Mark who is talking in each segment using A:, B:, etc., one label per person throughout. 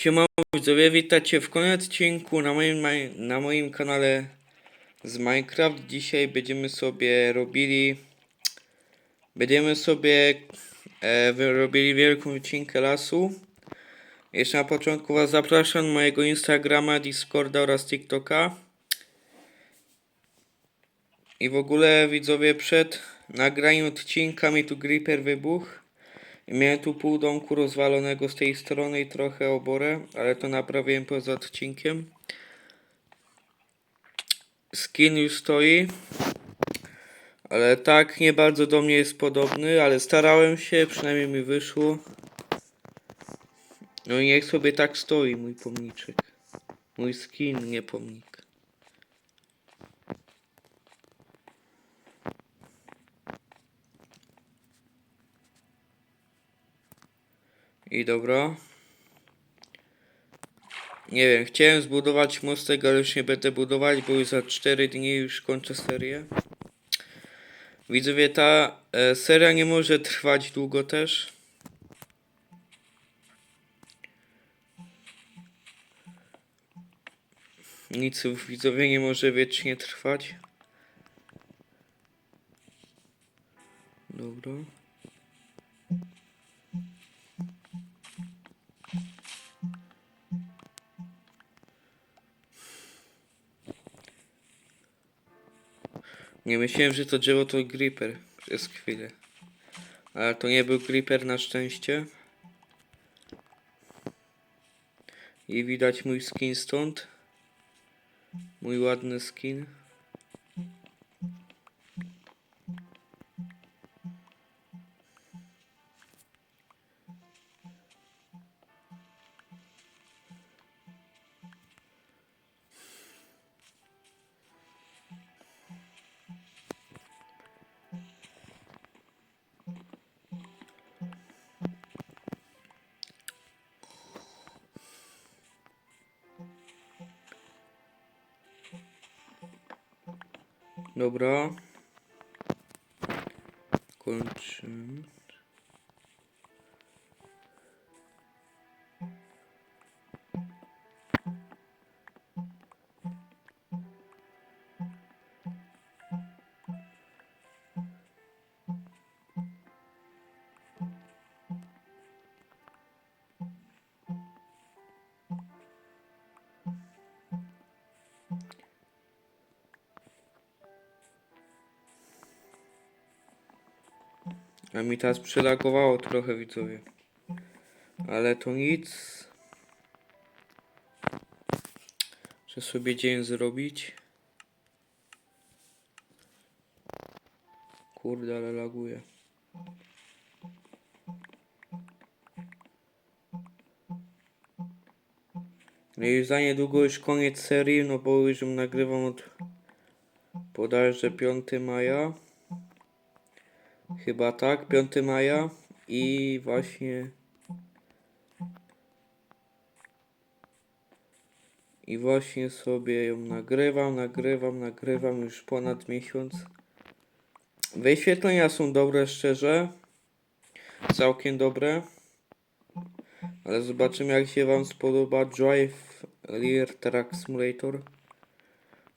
A: Siema widzowie, witajcie w kolejnym odcinku na moim, na moim kanale z Minecraft. Dzisiaj będziemy sobie robili, będziemy sobie e, robili wielką wycinkę lasu. Jeszcze na początku was zapraszam na mojego Instagrama, Discorda oraz TikToka. I w ogóle widzowie przed nagraniem odcinka mi tu Creeper wybuchł. Miałem tu pół domku rozwalonego z tej strony i trochę oborę, ale to naprawiłem poza odcinkiem. Skin już stoi. Ale tak, nie bardzo do mnie jest podobny, ale starałem się, przynajmniej mi wyszło. No i niech sobie tak stoi mój pomniczek. Mój skin, nie pomnik. I dobra. Nie wiem, chciałem zbudować mostek, ale już nie będę budować, bo już za 4 dni już kończę serię. Widzowie, ta e, seria nie może trwać długo też. Nic widzowie nie może wiecznie trwać. Dobra. Nie myślałem, że to drzewo to Creeper przez chwilę. Ale to nie był Creeper na szczęście. I widać mój skin stąd. Mój ładny skin. Dobra. Kończymy. A mi teraz przylagowało trochę widzowie. Ale to nic. Muszę sobie dzień zrobić. Kurde, ale laguje. No i za niedługo już koniec serii, no bo już nagrywam od bodajże 5 maja. Chyba tak, 5 maja i właśnie i właśnie sobie ją nagrywam, nagrywam, nagrywam już ponad miesiąc. Wyświetlenia są dobre, szczerze. Całkiem dobre. Ale zobaczymy jak się wam spodoba Drive Lear Track Simulator.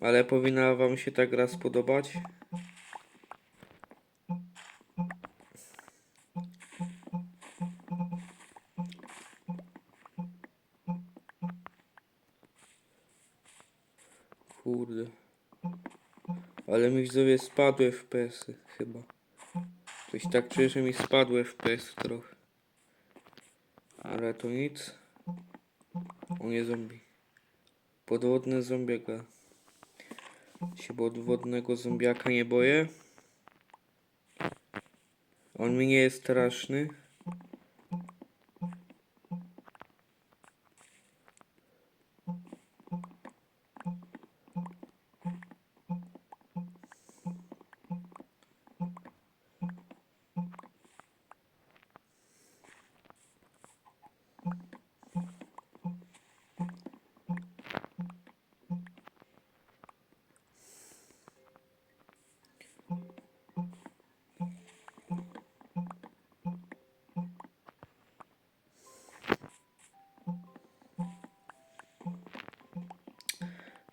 A: Ale powinna wam się ta gra spodobać. Ale mi widzowie spadły FPS-y chyba. Coś tak czuję, że mi spadły FPS trochę. Ale to nic. O nie zombie. Podwodny zombiaka. Się podwodnego zombiaka nie boję. On mi nie jest straszny.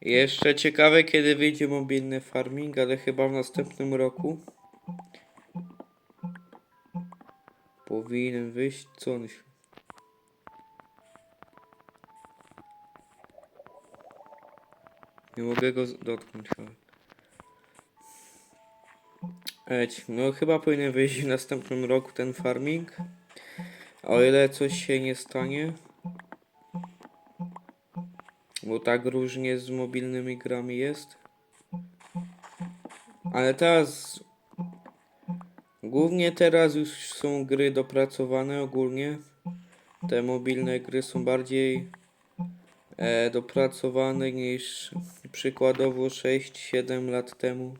A: Jeszcze ciekawe kiedy wyjdzie mobilny farming, ale chyba w następnym roku. Powinien wyjść, co on się... Nie mogę go dotknąć. Eć, no chyba powinien wyjść w następnym roku ten farming. O ile coś się nie stanie. Bo tak różnie z mobilnymi grami jest. Ale teraz. Głównie teraz już są gry dopracowane ogólnie. Te mobilne gry są bardziej e, dopracowane niż przykładowo 6-7 lat temu.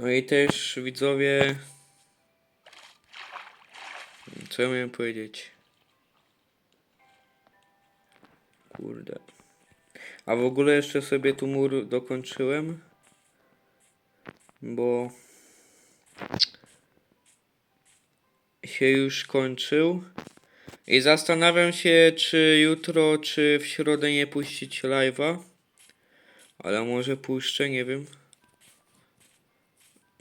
A: No i też widzowie. Co ja miałem powiedzieć? Kurde. A w ogóle jeszcze sobie tu mur dokończyłem. Bo się już kończył. I zastanawiam się, czy jutro, czy w środę nie puścić live'a. Ale może puszczę, nie wiem.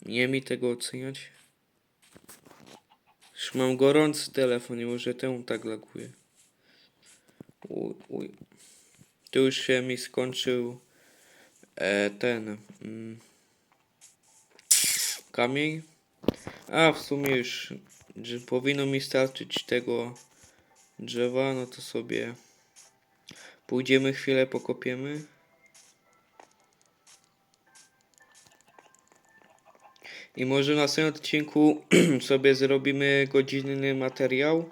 A: Nie mi tego oceniać. Już mam gorący telefon i może temu tak laguje. Uj, uj. Tu już się mi skończył e, ten mm, kamień. A w sumie już że powinno mi starczyć tego drzewa, no to sobie pójdziemy chwilę pokopiemy. I może w następnym odcinku sobie zrobimy godzinny materiał.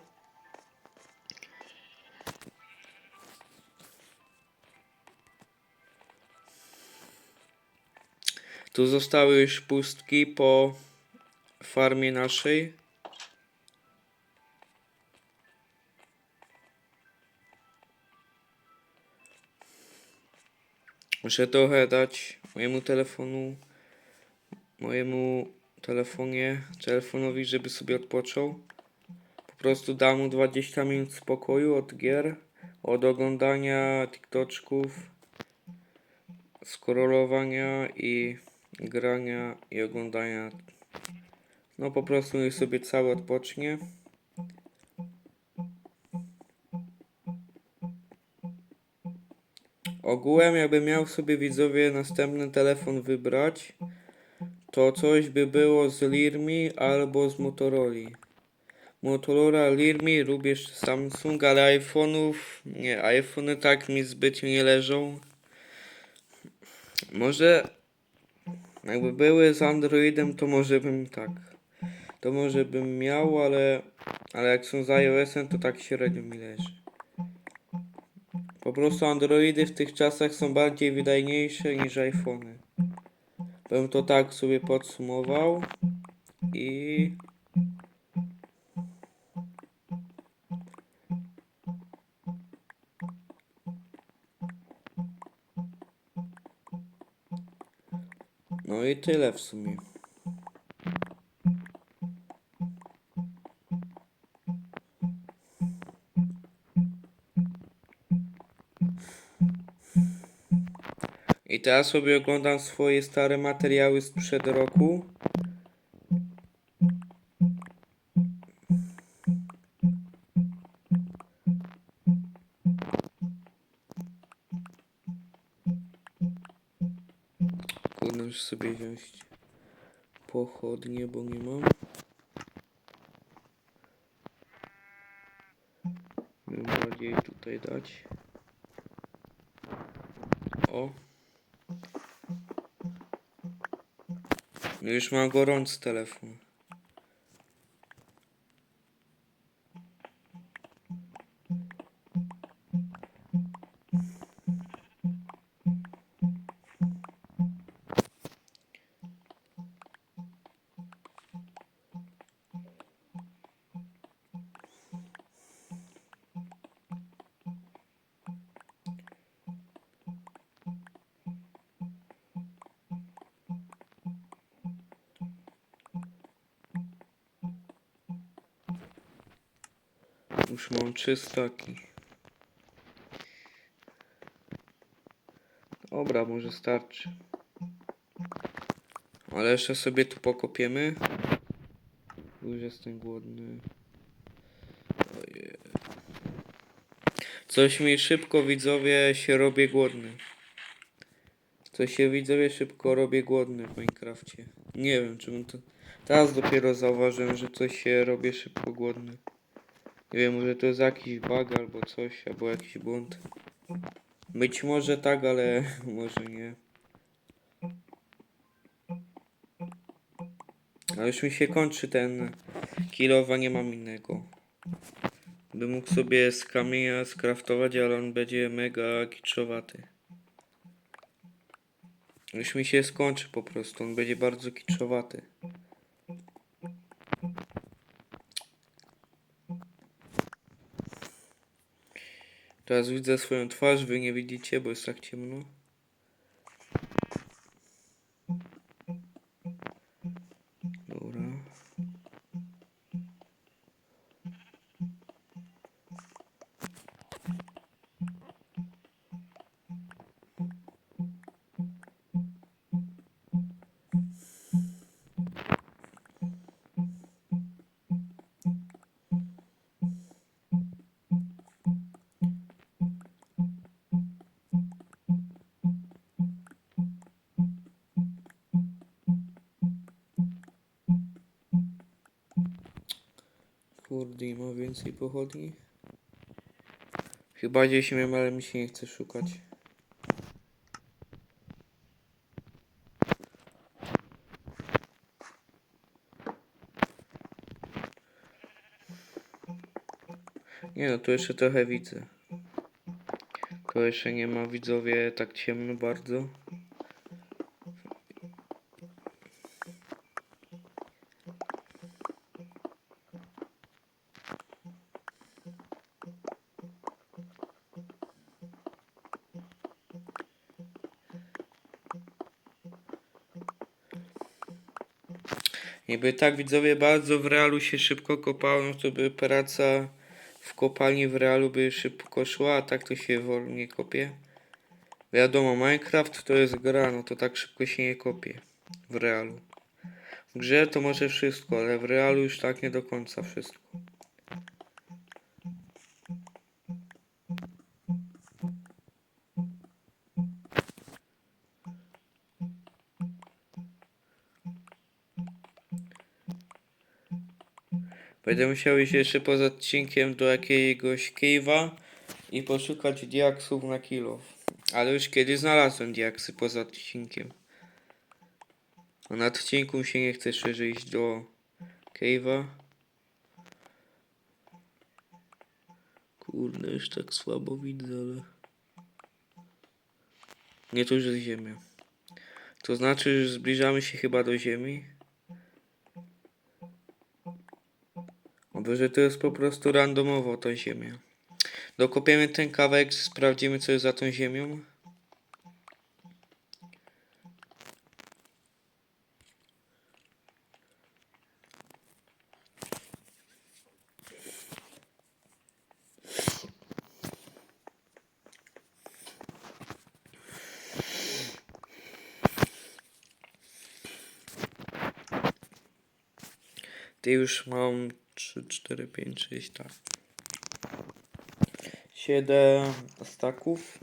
A: Tu zostały już pustki po farmie naszej. Muszę trochę dać mojemu telefonu, mojemu telefonie, telefonowi, żeby sobie odpoczął. Po prostu dam mu 20 minut spokoju od gier, od oglądania TikToczków, skrolowania i grania i oglądania. No po prostu niech sobie cały odpocznie. Ogółem jakby miał sobie widzowie następny telefon wybrać, to coś by było z Lirmi albo z Motorola. Motorola, Lirmi, lubię jeszcze Samsung, ale iPhone'ów, nie, iPhone'y tak mi zbytnio nie leżą. Może jakby były z Androidem, to może bym tak. To może bym miał, ale, ale jak są z iOS-em, to tak średnio mi leży. Po prostu Androidy w tych czasach są bardziej wydajniejsze niż iPhony. Bym to tak sobie podsumował i No i tyle w sumie. I teraz sobie oglądam swoje stare materiały sprzed roku. Kurde, muszę sobie wziąć pochodnie, bo nie mam. Bym bardziej tutaj dać. O. już mam gorący telefon. Już mam trzy staki. Dobra, może starczy. Ale jeszcze sobie tu pokopiemy. Już jestem głodny. Ojej. Coś mi szybko widzowie się robię głodny. Coś się widzowie szybko robię głodny w Minecrafcie. Nie wiem czym to. Teraz dopiero zauważyłem, że coś się robię szybko głodny. Nie wiem, może to jest jakiś bug albo coś, albo jakiś błąd. Być może tak, ale może nie. A już mi się kończy ten kilowa, nie mam innego. Bym mógł sobie z kamienia skraftować, ale on będzie mega kiczowaty. Już mi się skończy po prostu, on będzie bardzo kiczowaty. Teraz widzę swoją twarz, wy nie widzicie, bo jest tak ciemno. Kurde, ma więcej pochodni? Chyba gdzieś miałem, ale mi się nie chce szukać. Nie no, tu jeszcze trochę widzę. To jeszcze nie ma widzowie tak ciemno bardzo. Jakby tak widzowie bardzo w realu się szybko kopałem, to by praca w kopalni w realu by szybko szła, a tak to się wolniej kopie. Wiadomo, Minecraft to jest gra, no to tak szybko się nie kopie w realu. W grze to może wszystko, ale w realu już tak nie do końca wszystko. Będę musiał iść jeszcze poza odcinkiem do jakiegoś cave'a i poszukać diaksów na kilo. Ale już kiedyś znalazłem diaksy poza odcinkiem. Na odcinku się nie chce szerzej iść do cave'a. Kurde, już tak słabo widzę, ale... Nie, to już jest. To znaczy, że zbliżamy się chyba do ziemi. Albo że to jest po prostu randomowo ta ziemia. Dokopiemy ten kawałek, sprawdzimy co jest za tą ziemią. Ty już mam 3, 4, 5, 6, tak. 7 staków.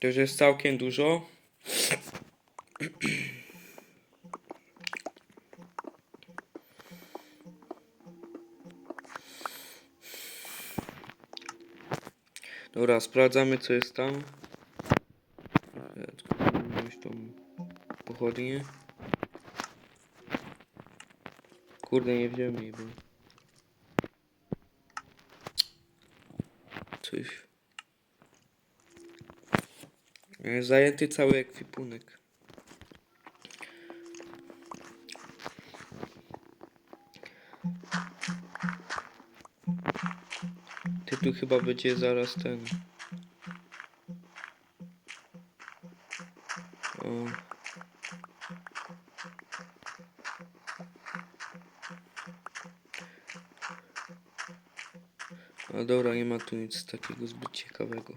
A: To już jest całkiem dużo. Dobra, sprawdzamy co jest tam. Pochodnię. Kurde, nie wziąłem jej, bo... Coś... Zajęty cały ekwipunek. Ty tu chyba będzie zaraz ten... dobra, nie ma tu nic takiego zbyt ciekawego.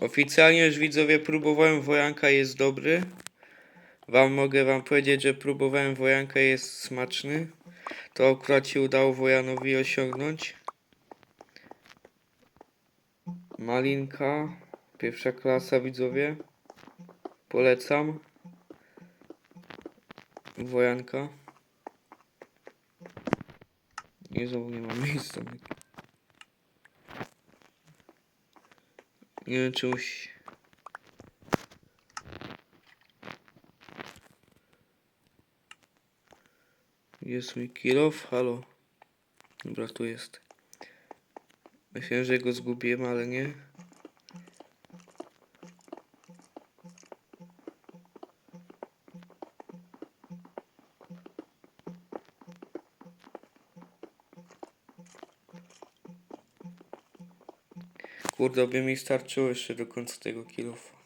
A: Oficjalnie już widzowie próbowałem wojanka jest dobry. Wam mogę wam powiedzieć, że próbowałem wojanka jest smaczny. To akurat się udało wojanowi osiągnąć. Malinka, pierwsza klasa widzowie. Polecam. Wojanka. Nie znowu nie ma miejsca. Nie wiem czemuś. Jest mój kilof, halo. Dobra, tu jest. Myślałem, że go zgubiłem, ale nie. Kurde, by mi starczyło jeszcze do końca tego kilofa.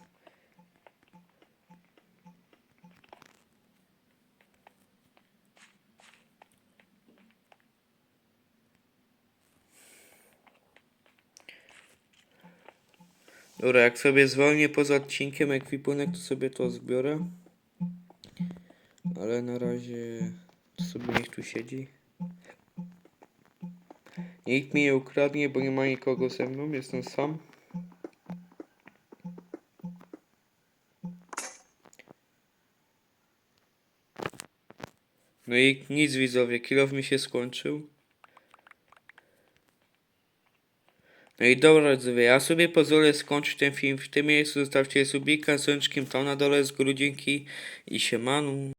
A: Dobra, jak sobie zwolnię poza odcinkiem ekwipunek, to sobie to zbiorę. Ale na razie to sobie niech tu siedzi. Nikt mi nie ukradnie, bo nie ma nikogo ze mną, jestem sam. No i nic widzowie, kilof mi się skończył. No i dobra widzowie, ja sobie pozwolę skończyć ten film w tym miejscu. Zostawcie subika z rączkiem tam na dole z grudzinki i siemanu.